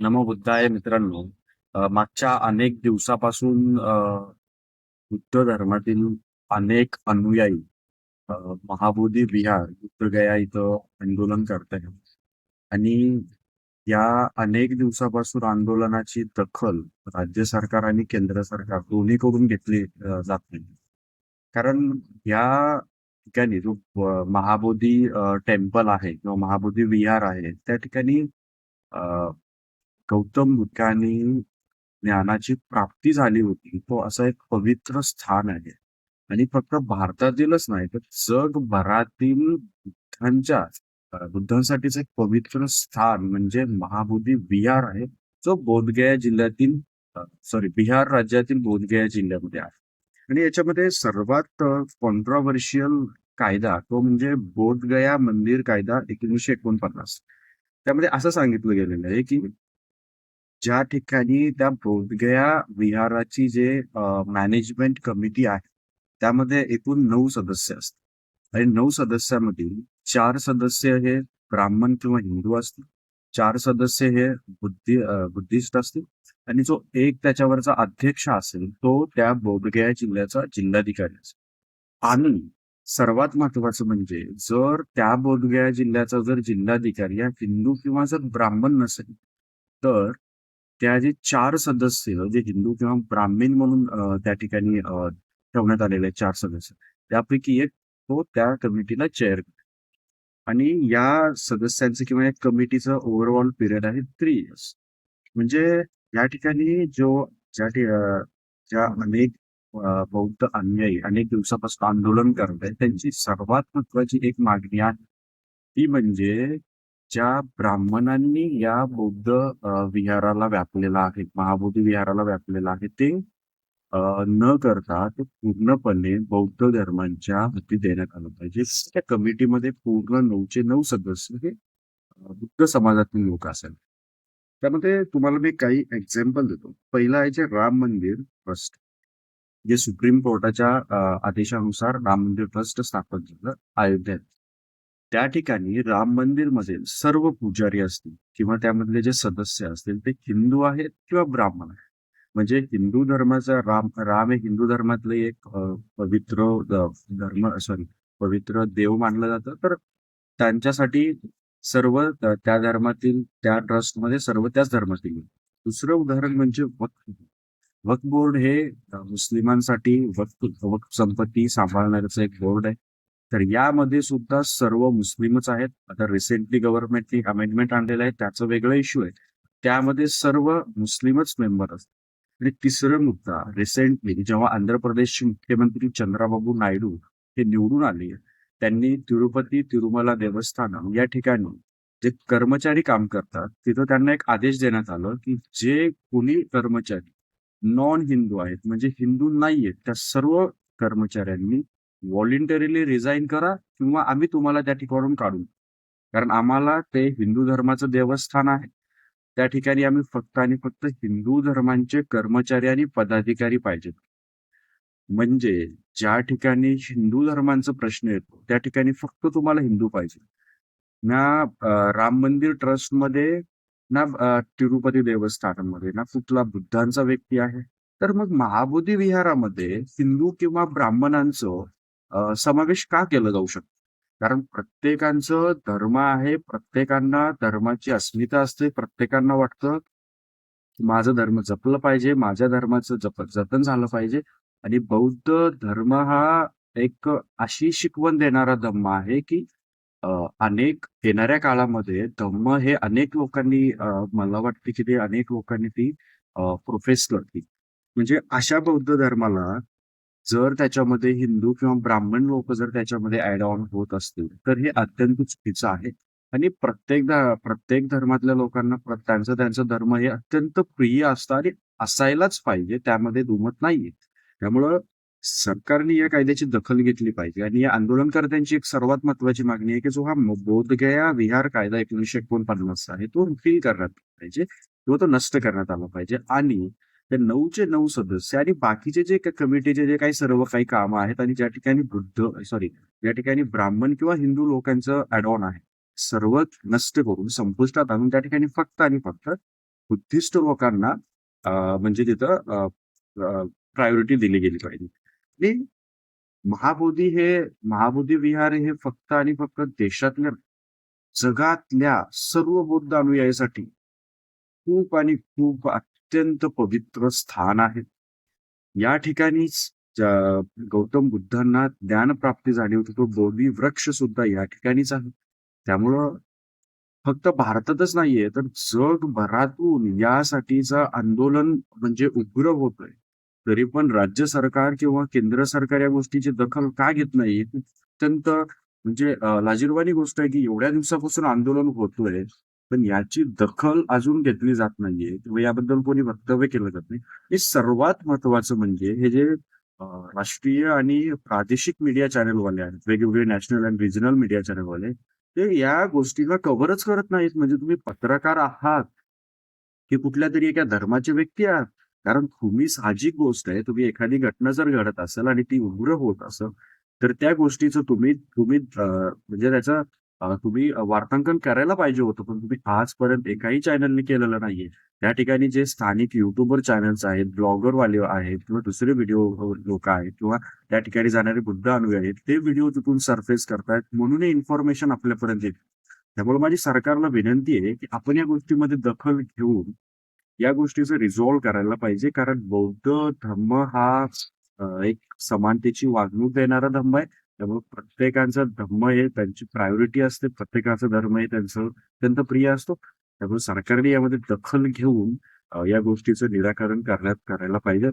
नमो बुद्धाय मित्रांनो. मागच्या अनेक दिवसापासून बुद्ध धर्मातील अनेक अनुयायी महाबोधी विहार बुद्धगया इथं आंदोलन करत आहेत आणि या अनेक दिवसापासून आंदोलनाची दखल राज्य सरकार आणि केंद्र सरकार दोन्हीकडून घेतली जात नाही. कारण या ठिकाणी जो महाबोधी टेम्पल आहे किंवा महाबोधी विहार आहे त्या ठिकाणी अ, गौतम बुद्धांनी ज्ञानाची प्राप्ती झाली होती. तो असं एक पवित्र स्थान आहे. आणि फक्त भारतातीलच नाही तर जगभरातील बुद्धांच्या बुद्धांसाठीच एक पवित्र स्थान म्हणजे महाबोधी विहार आहे. जो बोधगया जिल्ह्यातील सॉरी बिहार राज्यातील बोधगया जिल्ह्यामध्ये आहे. आणि याच्यामध्ये सर्वात कॉन्ट्रॉवर्शियल कायदा तो म्हणजे बोधगया मंदिर कायदा एकोणीसशे एकोणपन्नास. त्यामध्ये असं सांगितलं गेलेलं आहे की ज्या ठिकाणी त्या बोधगया विहाराची जे मॅनेजमेंट कमिटी आहे त्यामध्ये एकूण नऊ सदस्य असतात. आणि नऊ सदस्यामधील चार सदस्य हे ब्राह्मण किंवा हिंदू असतील चार सदस्य हे बुद्धी बुद्धिस्ट असतील आणि जो एक त्याच्यावरचा अध्यक्ष असेल तो त्या बोधगया जिल्ह्याचा जिल्हाधिकारी असेल. आणि सर्वात महत्वाचं म्हणजे जर त्या बोधगया जिल्ह्याचा जर जिल्हाधिकारी हा हिंदू किंवा जर ब्राह्मण नसेल तर त्या जे चार सदस्य जे हिंदू किंवा ब्राह्मीण म्हणून त्या ठिकाणी ठेवण्यात आलेले आहेत चार सदस्य. त्यापैकी एक तो त्या कमिटीला चेअर आणि या सदस्यांचं किंवा या कमिटीचं ओव्हरऑल पिरियड आहे थ्री इयर्स म्हणजे या ठिकाणी जो ज्या ज्या अनेक बौद्ध अनुयायी अनेक दिवसापासून आंदोलन करत आहेत त्यांची सर्वात महत्वाची एक मागणी आहे. ती म्हणजे ज्या ब्राह्मणांनी या बौद्ध अ, विहाराला व्यापलेला आहे महाबोधी विहाराला व्यापलेला आहे ते अ, न करता ते पूर्णपणे बौद्ध धर्मांच्या हाती देण्यात आलं पाहिजे. त्या कमिटीमध्ये पूर्ण नऊचे नऊ सदस्य हे अ, बुद्ध समाजातील लोक असेल त्यामध्ये तुम्हाला मी काही एक्झाम्पल देतो. पहिलं आहे जे राम मंदिर ट्रस्ट. जे सुप्रीम कोर्टाच्या अ, आदेशानुसार राम मंदिर ट्रस्ट स्थापन झालं अयोध्येत. त्या ठिकाणी राम मंदिरमध्ये सर्व पुजारी असतील किंवा त्यामधले जे सदस्य असतील ते हिंदू आहेत किंवा ब्राह्मण आहेत. म्हणजे हिंदू धर्माचा राम राम हे हिंदू धर्मातले एक पवित्र धर्म सॉरी पवित्र देव मानलं जातं. तर त्यांच्यासाठी सर्व त्या धर्मातील त्या ट्रस्टमध्ये सर्व त्याच धर्मातील दुसरं उदाहरण म्हणजे वक्फ वक्फ बोर्ड हे मुस्लिमांसाठी वक्फ वक्फ संपत्ती सांभाळणाऱ्याचं एक बोर्ड आहे. तर यामध्ये सुद्धा सर्व मुस्लिमच आहेत. आता रिसेंटली गव्हर्नमेंटनी अमेंडमेंट आणलेलं आहे. त्याचं वेगळं इश्यू आहे. त्यामध्ये सर्व मुस्लिमच मेंबर असतात. आणि तिसरा मुद्दा रिसेंटली जेव्हा आंध्र प्रदेशचे मुख्यमंत्री चंद्राबाबू नायडू हे निवडून आले त्यांनी तिरुपती तिरुमला देवस्थानम या ठिकाणी जे कर्मचारी काम करतात तिथं त्यांना एक आदेश देण्यात आलं की जे कोणी कर्मचारी नॉन हिंदू आहेत म्हणजे हिंदू नाहीयेत त्या सर्व कर्मचाऱ्यांनी व्हॉलेंटरीली रिझाईन करा किंवा आम्ही तुम्हाला त्या ठिकाणून काढू. कारण आम्हाला ते हिंदू धर्माचं देवस्थान आहे. त्या ठिकाणी आम्ही फक्त आणि फक्त हिंदू धर्मांचे कर्मचारी आणि पदाधिकारी पाहिजेत. म्हणजे ज्या ठिकाणी हिंदू धर्मांचा प्रश्न येतो त्या ठिकाणी फक्त तुम्हाला हिंदू पाहिजे. ना राम मंदिर ट्रस्टमध्ये ना तिरुपती देवस्थानमध्ये ना कुठला बुद्धांचा व्यक्ती आहे. तर मग महाबोधी विहारामध्ये हिंदू किंवा ब्राह्मणांचं समावेश का केला जाऊ शकतो? कारण प्रत्येकांचं धर्म आहे प्रत्येकांना धर्माची अस्मिता असते प्रत्येकांना वाटतं की माझं धर्म जपलं पाहिजे माझ्या धर्माचं जप जतन झालं पाहिजे. आणि बौद्ध धर्म हा एक अशी शिकवण देणारा धम्म आहे की अनेक येणाऱ्या काळामध्ये धम्म हे अनेक लोकांनी मला वाटते की ते अनेक लोकांनी ती प्रोफेस करतील. म्हणजे अशा बौद्ध धर्माला जर त्याच्यामध्ये हिंदू किंवा ब्राह्मण लोक जर त्याच्यामध्ये ऍड ऑन होत असतील तर हे अत्यंत चुकीचं आहे. आणि प्रत्येक ध- प्रत्येक धर्मातल्या लोकांना प्र- त्यांचं त्यांचं धर्म हे अत्यंत प्रिय असतं आणि असायलाच पाहिजे त्यामध्ये दुमत नाहीये. त्यामुळं सरकारने या कायद्याची दखल घेतली पाहिजे आणि या आंदोलनकर्त्यांची एक सर्वात महत्वाची मागणी आहे की जो हा म- बोधगया विहार कायदा एकोणीसशे एकोणपन्नास आहे तो रिफील करण्यात पाहिजे किंवा तो नष्ट करण्यात आला पाहिजे. आणि ते नऊचे नऊ सदस्य आणि बाकीचे जे काही कमिटीचे जे काही सर्व काही कामं आहेत आणि ज्या ठिकाणी बुद्ध सॉरी ज्या ठिकाणी ब्राह्मण किंवा हिंदू लोकांचं ऍड ऑन आहे सर्व नष्ट करून संपुष्टात आणून त्या ठिकाणी फक्त आणि फक्त बुद्धिस्ट लोकांना अं, म्हणजे तिथं प्रायोरिटी दिली गेली पाहिजे. आणि महाबोधी हे महाबोधी विहार हे फक्त आणि फक्त देशातल्या जगातल्या सर्व बौद्ध अनुयायासाठी खूप आणि खूप अत्यंत पवित्र स्थान आहे. या ठिकाणीच गौतम बुद्धांना ज्ञानप्राप्ती झाली होती तो बोधी वृक्ष सुद्धा या ठिकाणीच आहे. त्यामुळं फक्त भारतातच नाहीये तर जगभरातून यासाठीचं आंदोलन म्हणजे उग्र होतोय. तरी पण राज्य सरकार किंवा केंद्र सरकार या गोष्टीची दखल का घेत नाही अत्यंत म्हणजे लाजीरवाणी लाजिरवाणी गोष्ट आहे की एवढ्या दिवसापासून आंदोलन होतोय. पण याची दखल अजून घेतली जात नाहीये. किंवा याबद्दल कोणी वक्तव्य केलं जात नाही. हे सर्वात महत्वाचं म्हणजे हे जे अं, राष्ट्रीय आणि प्रादेशिक मीडिया चॅनलवाले आहेत वेगवेगळे नॅशनल अँड रिजनल मीडिया चॅनलवाले ते या गोष्टीला कव्हरच करत नाहीत. म्हणजे तुम्ही पत्रकार आहात. की कुठल्या तरी एका धर्माचे व्यक्ती आहात. कारण तुम्ही साहजिक गोष्ट आहे. तुम्ही एखादी घटना जर घडत असेल आणि ती उग्र होत असेल तर त्या गोष्टीचं तुम्ही तुम्ही अं, म्हणजे त्याचा तुम्ही वार्तांकन करायला पाहिजे होतं पण तुम्ही आजपर्यंत एकाही चॅनलने केलेलं नाहीये. त्या ठिकाणी जे स्थानिक युट्यूबर चॅनल्स आहेत ब्लॉगर वाले आहेत किंवा दुसरे व्हिडिओ लोक आहेत किंवा त्या ठिकाणी जाणारे बुद्ध अनुयायी आहेत ते व्हिडिओ तिथून सरफेस करतायत म्हणून हे इन्फॉर्मेशन आपल्यापर्यंत येते. त्यामुळे माझी सरकारला विनंती आहे की आपण या गोष्टीमध्ये दखल घेऊन या गोष्टीचं रिझॉल्व्ह करायला पाहिजे कारण बौद्ध धर्म हा एक समानतेची वागणूक देणारा धर्म आहे. त्यामुळे प्रत्येकाचा धर्म हे त्यांची प्रायोरिटी असते. प्रत्येकाचा धर्म हे त्यांचं अत्यंत प्रिय असतो. त्यामुळे सरकारने यामध्ये दखल घेऊन या गोष्टीचं निराकरण करण्यात करायला पाहिजे.